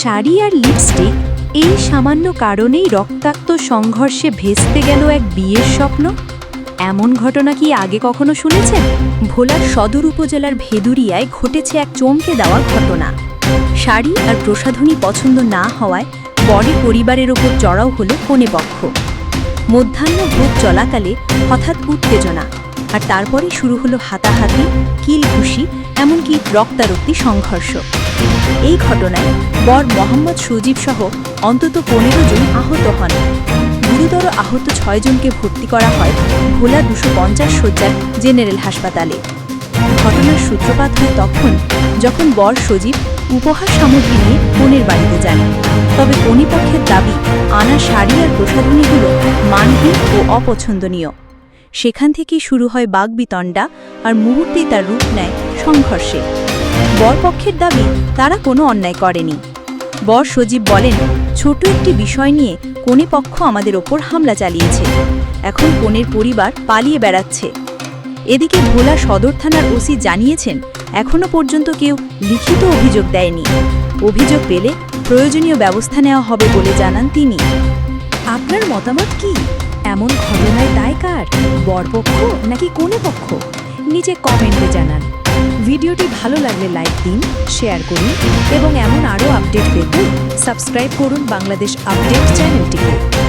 শাড়ি আর lipstick, এই সামান্য কারণেই রক্তাক্ত সংঘর্ষে ভেস্তে গেল এক বিয়ের স্বপ্ন। এমন ঘটনা কি আগে কখনো শুনেছেন? ভোলার সদর উপজেলার ভেদুরিয়ায় ঘটেছে এক চমকে দেওয়া ঘটনা। শাড়ি আর প্রসাধনী পছন্দ না হওয়ায় বরের পরিবারের ওপর চড়াও হলো কনে পক্ষ মধ্যাহ্ন ভোগ চলাকালে হঠাৎ উত্তেজনা। আর তারপরে শুরু হলো হাতাহাতি কিল ঘুষি এমনকি রক্তারক্তি সংঘর্ষ। এই ঘটনায় বর মোহাম্মদ সুজিব সহ অন্তত পনেরো জন আহত হন। গুরুতর আহত ছয়জনকে ভর্তি করা হয় ভোলা দুশো পঞ্চাশ শয্যার জেনারেল হাসপাতালে। ঘটনার সূত্রপাত হয় তখন যখন বর সজীব উপহার সামগ্রী নিয়ে কনের বাড়িতে যান। তবে কনিপক্ষের দাবি, আনা শাড়ি আর প্রসাধনীগুলো মানহীন ও অপছন্দনীয়। সেখান থেকেই শুরু হয় বাগবিতণ্ডা আর মুহূর্তেই তার রূপ নেয় সংঘর্ষে। বরপক্ষের দাবি, তারা কোনো অন্যায় করেনি। বর সজীব বলেন, ছোট একটি বিষয় নিয়ে কোনে পক্ষ আমাদের ওপর হামলা চালিয়েছে। এখন কোনের পরিবার পালিয়ে বেড়াচ্ছে। এদিকে ভোলা সদর থানার ওসি জানিয়েছেন এখনও পর্যন্ত কেউ লিখিত অভিযোগ দেয়নি। অভিযোগ পেলে প্রয়োজনীয় ব্যবস্থা নেওয়া হবে বলে জানান তিনি। আপনার মতামত কি? এমন ঘটনায় দায় কার? বরপক্ষ নাকি কোনে পক্ষ? নিজে কমেন্টে জানান। ভিডিওটি ভালো লাগলে লাইক দিন, শেয়ার করুন এবং এমন আরও আপডেট পেতে সাবস্ক্রাইব করুন বাংলাদেশ আপডেট চ্যানেলটিকে।